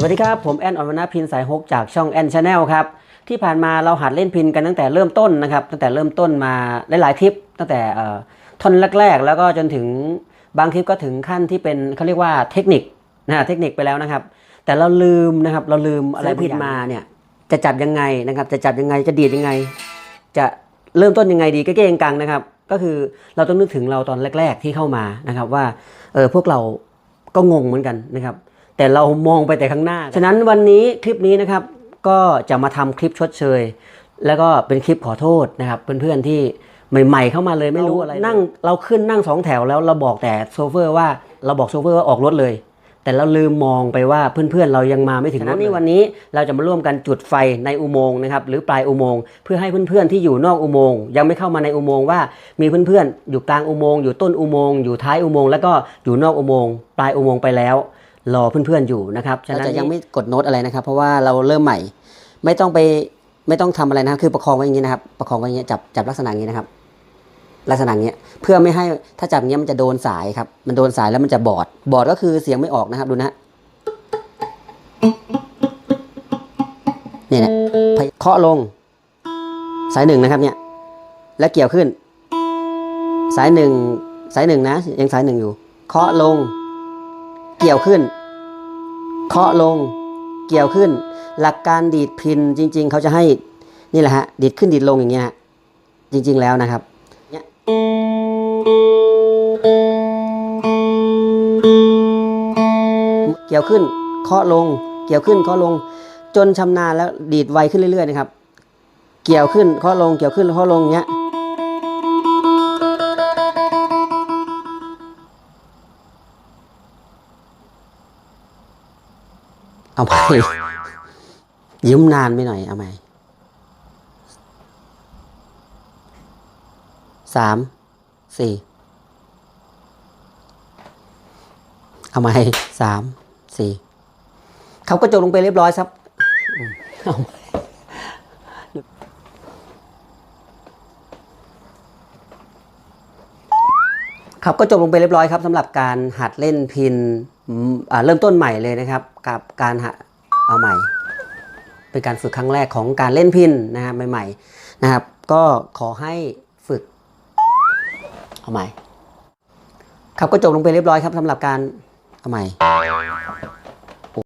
สวัสดีครับ ผมแอนออนวนาพินสายฮกจากช่องแอนชาแนลครับ ที่ผ่านมาเราหัดเล่นพินกันตั้งแต่เริ่มต้นนะครับ ตั้งแต่เริ่มต้นมาหลายๆทริป ตั้งแต่ท่อนแรก ๆ แล้วก็จนถึงบางทริปก็ถึงขั้นที่เป็นเขาเรียกว่าเทคนิคนะฮะเทคนิคไปแล้วนะครับ แต่เราลืมนะครับเราลืมอะไรพินมาเนี่ยจะจับยังไงนะครับ จะจับยังไงจะดีดยังไง จะเริ่มต้นยังไงดีก็เก่งกังนะครับ ก็คือเราต้องนึกถึงเราตอนแรก ๆที่เข้ามานะครับว่าเออพวกเราก็งงเหมือนกันนะครับ แต่เรามองไปแต่ข้างหน้า ฉะนั้นวันนี้คลิปนี้นะครับก็จะมาทำคลิปชดเชย แล้วก็เป็นคลิปขอโทษนะครับเพื่อนๆที่ใหม่ๆเข้ามาเลยไม่รู้อะไรนั่งเราขึ้นนั่งสองแถวแล้วเราบอกแต่โซเฟอร์ว่าเราบอกโซเฟอร์ว่าออกรถเลย แต่เราลืมมองไปว่าเพื่อนๆเรายังมาไม่ถึงรถนี่วันนี้เราจะมาร่วมกันจุดไฟในอุโมงค์นะครับหรือปลายอุโมงค์เพื่อให้เพื่อนๆที่อยู่นอกอุโมงค์ยังไม่เข้ามาในอุโมงค์ว่ามีเพื่อนๆอยู่กลางอุโมงค์อยู่ต้นอุโมงค์อยู่ท้ายอุโมงค์แล้วก็อยู่นอกอุโมงค์ปลายอุโมงค์ไปแล้ว รอเพื่อนๆอยู่นะครับฉะนั้นจะยังไม่กดโน้ตอะไรนะครับ เพราะว่าเราเริ่มใหม่ ไม่ต้องไปไม่ต้องทำอะไรนะครับคือประคองไว้อย่างนี้นะครับ ประคองไว้อย่างนี้จับจับลักษณะอย่างนี้นะครับ ลักษณะอย่างนี้เพื่อไม่ให้ถ้าจับอย่างนี้มันจะโดนสายครับ มันโดนสายแล้วมันจะบอดบอดก็คือเสียงไม่ออกนะครับดูนะฮะเนี่ยนะเคาะลง สายหนึ่งนะครับเนี่ย แล้วเกี่ยวขึ้น สายหนึ่งสายหนึ่งนะยังสายหนึ่งอยู่ เคาะลง เกี่ยวขึ้น เคาะลง เกี่ยวขึ้น หลักการดีดพินจริง ๆ เขาจะให้นี่แหละฮะดีดขึ้นดีดลงอย่างเงี้ยฮะจริง ๆแล้วนะครับเนี่ยเกี่ยวขึ้นเคาะลง เกี่ยวขึ้นเคาะลง จนชำนาญแล้วดีดไวขึ้นเรื่อยๆนะครับ เกี่ยวขึ้นเคาะลง เกี่ยวขึ้นเคาะลงเงี้ย เอาไปยืมนานไปหน่อย เอาไหมสามสี่เอาไหมสามสี่เขาก็จบลงไปเรียบร้อยครับเอาไหม ครับก็จบลงไปเรียบร้อยครับสำหรับการหัดเล่นพินเริ่มต้นใหม่เลยนะครับ กับการหัดเอาใหม่ เป็นการฝึกครั้งแรกของการเล่นพินนะครับใหม่ๆนะครับ ก็ขอให้ฝึก เอาใหม่ ครับก็จบลงไปเรียบร้อยครับสำหรับการเอาใหม่